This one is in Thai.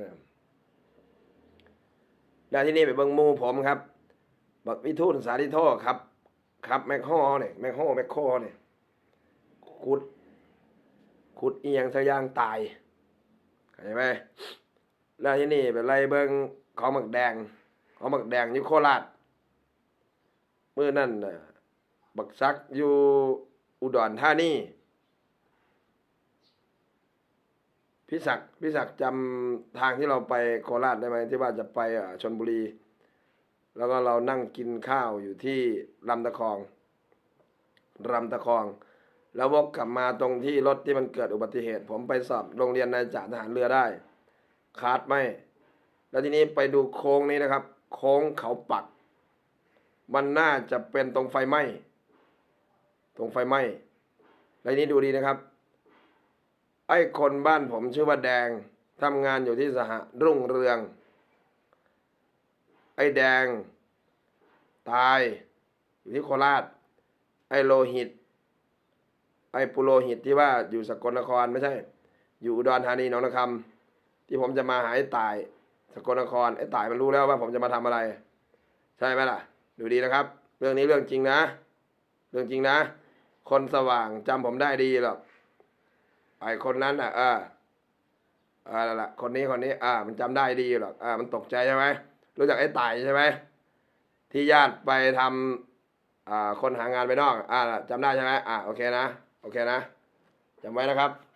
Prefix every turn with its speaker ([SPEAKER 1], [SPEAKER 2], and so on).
[SPEAKER 1] นี่ยแล้วที่นี่ไปเบิ่งมูผมครับบักวิทูลสาธิโทครับ ครับแมคโฮเนี่ยแมคโฮแมคโคเนี่ยขุดขุดเอียงสะยางตายเข้าใจไหมแล้วที่นี่ไปไล่เบิ่งของหมักแดงของหมักแดงอยู่โคราชเมื่อนั่นน่ะบักซักอยู่อุดรธานี พี่ศักดิ์พี่ศักดิ์จำทางที่เราไปโคราชได้ไหมที่ว่าจะไปอะชนบุรี แล้วก็เรานั่งกินข้าวอยู่ที่ลำตะคองลำตะคอง แล้ววกกลับมาตรงที่รถที่มันเกิดอุบัติเหตุ ผมไปสอบโรงเรียนนายจ่าทหารเรือได้คาดไหมแล้วทีนี้ไปดูโค้งนี้นะครับ โค้งเขาปัก มันน่าจะเป็นตรงไฟไหม้ตรงไฟไหม้แล้วนี้ดูดีนะครับ ไอ้คนบ้านผมชื่อว่าแดงทำงานอยู่ที่สหรุ่งเรือง ไอ้แดง ตายอยู่ที่โคราช ไอ้โลหิต ไอ้ปุโรหิตที่ว่าอยู่สกลนครไม่ใช่ อยู่อุดรธานีหนองนาคำที่ผมจะมาหาไอ้ตาย สกลนครไอ้ตายมันรู้แล้วว่าผมจะมาทำอะไร ใช่ไหมล่ะ ดูดีนะครับ เรื่องนี้เรื่องจริงนะ เรื่องจริงนะ คนสว่างจำผมได้ดีหรอก ไอ้คนนั้นอะเออเออนั่นแหละคนนี้คนนี้ อ่า มันจำได้ดีหรอกอ่า มันตกใจใช่ไหมรู้จักไอ้ตายใช่ไหมที่ญาติไปทำอ่าคนหางานไปนอก อ่าจำได้ใช่ไหมอ่าโอเคนะ โอเคนะจำไว้นะครับ